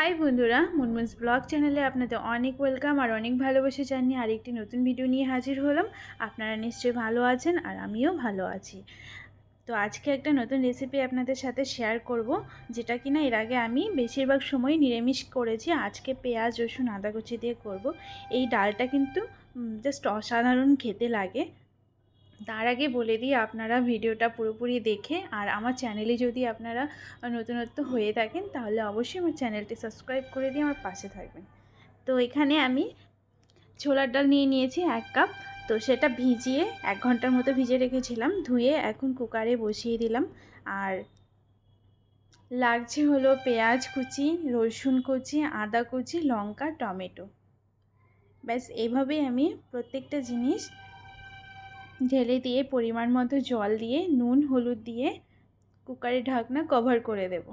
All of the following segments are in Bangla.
হাই বন্ধুরা, মুনমুন্স ব্লগ চ্যানেলে আপনাদের অনেক ওয়েলকাম আর অনেক ভালোবাসা জানিয়ে আরেকটি নতুন ভিডিও নিয়ে হাজির হলাম। আপনারা নিশ্চয়ই ভালো আছেন আর আমিও ভালো আছি। তো আজকে একটা নতুন রেসিপি আপনাদের সাথে শেয়ার করব, যেটা কিনা এর আগে আমি বেশিরভাগ সময় নিরামিষ করেছি। আজকে পেঁয়াজ, রসুন, আদা কুচি দিয়ে করব। এই ডালটা কিন্তু জাস্ট অসাধারণ খেতে লাগে। তার আগে বলে দিই, আপনারা ভিডিওটা পুরোপুরি দেখে আর আমার চ্যানেলে যদি আপনারা নতুনত্ব হয়ে থাকেন, তাহলে অবশ্যই আমার চ্যানেলটি সাবস্ক্রাইব করে দিয়ে আমার পাশে থাকবেন। তো এখানে আমি ছোলার ডাল নিয়ে নিয়েছি এক কাপ। তো সেটা ভিজিয়ে এক ঘণ্টার মতো ভিজে রেখেছিলাম, ধুয়ে এখন কুকারে বসিয়ে দিলাম। আর লাগছে হলো পেঁয়াজ কুচি, রসুন কুচি, আদা কুচি, লঙ্কা, টমেটো। ব্যাস এইভাবেই আমি প্রত্যেকটা জিনিস ঢেলে দিয়ে পরিমাণ মতো জল দিয়ে, নুন, হলুদ দিয়ে কুকারের ঢাকনা কভার করে দেব।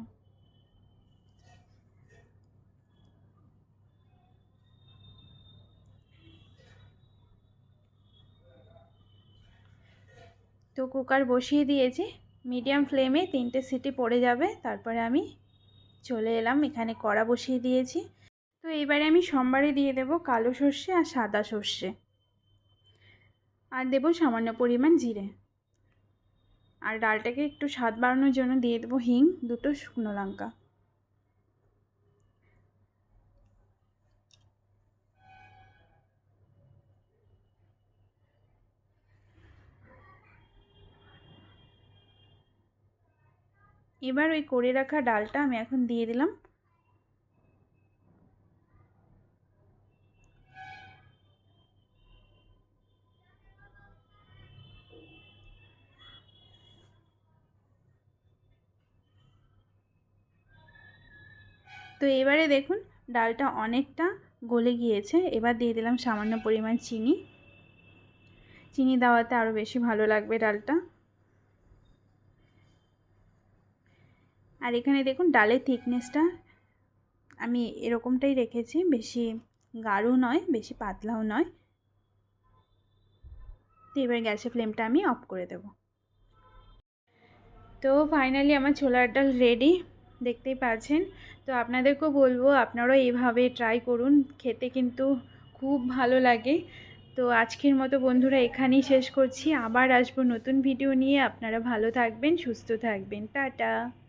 তো কুকার বসিয়ে দিয়েছি। মিডিয়াম ফ্লেমে তিনটে সিটি পড়ে যাবে, তারপরে আমি চলে এলাম, এখানে কড়া বসিয়ে দিয়েছি। তো এবারে আমি সোমবারে দিয়ে দেব কালো সর্ষে আর সাদা সর্ষে। আর দেবো সামান্য পরিমাণ জিরে। আর ডালটাকে একটু স্বাদ বাড়ানোর জন্য দিয়ে দেবো হিং, দুটো শুকনো লঙ্কা। এবার ওই করে রাখা ডালটা আমি এখন দিয়ে দিলাম। তো এবারে দেখুন, ডালটা অনেকটা গলে গিয়েছে। এবার দিয়ে দিলাম সামান্য পরিমাণ চিনি। চিনি দেওয়াতে আরও বেশি ভালো লাগবে ডালটা। আর এখানে দেখুন, ডালের থিকনেসটা আমি এরকমটাই রেখেছি। বেশি গাঢ় নয়, বেশি পাতলাও নয়। তো এবার গ্যাসের ফ্লেমটা আমি অফ করে দেব। তো ফাইনালি আমার ছোলার ডাল রেডি। দেখতেই পাচ্ছেন তো আপনাদেরকেও বলব, আপনারাও এইভাবে ট্রাই করুন। খেতে কিন্তু খুব ভালো লাগে। তো আজকের মতো বন্ধুরা এখানেই শেষ করছি। আবার আসব নতুন ভিডিও নিয়ে। আপনারা ভালো থাকবেন, সুস্থ থাকবেন। টাটা!